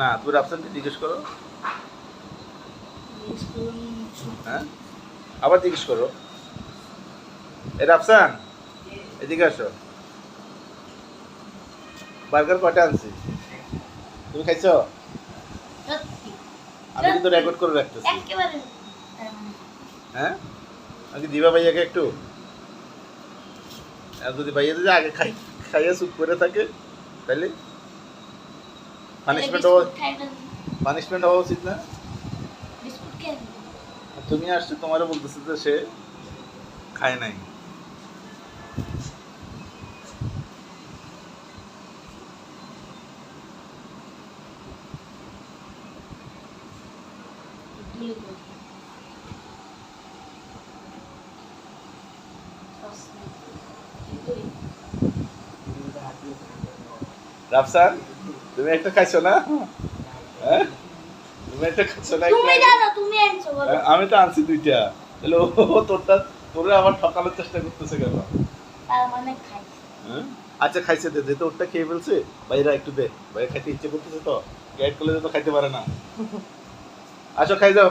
না তুমি রাফসানকে জিজ্ঞেস করো। হ্যাঁ? আবার জিজ্ঞেস করো। এ রাফসান এদিকে আসো। বার্গার কটা আনছি? তুমি খাইছো? আমি কিন্তু রেকর্ড করে রাখতেছি। হ্যাঁ? আমাকে দিবা ভাইয়াকে একটু। আর যদি ভাইয়া যদি আগে খাই খাইয়া চুপ করে থাকে তাহলে পানিশমেন্ট হওয়া পানিশমেন্ট হওয়া উচিত না তুমি আসছো তোমারও বলতেছে যে সে খায় নাই? রাফসান? তুমি একটা খাইছো না? হ্যাঁ? তুমি একটা খাইছো না তুমি? দাদা তুমি আনছো বলো। হ্যাঁ, আমি তো আনছি দুইটা। তাহলে ও তোরটা তোরে আবার ঠকানোর চেষ্টা করতেছে কেন? তার মানে খাইছে। হ্যাঁ? আচ্ছা খাইছে দে তো ওরটা খেয়ে ফেলছে। ভাইরা একটু দে। বাইরে খাইতে ইচ্ছে করতেছে তো। গ্যাট করলে তো খাইতে পারে না। আচ্ছা খাই যাও।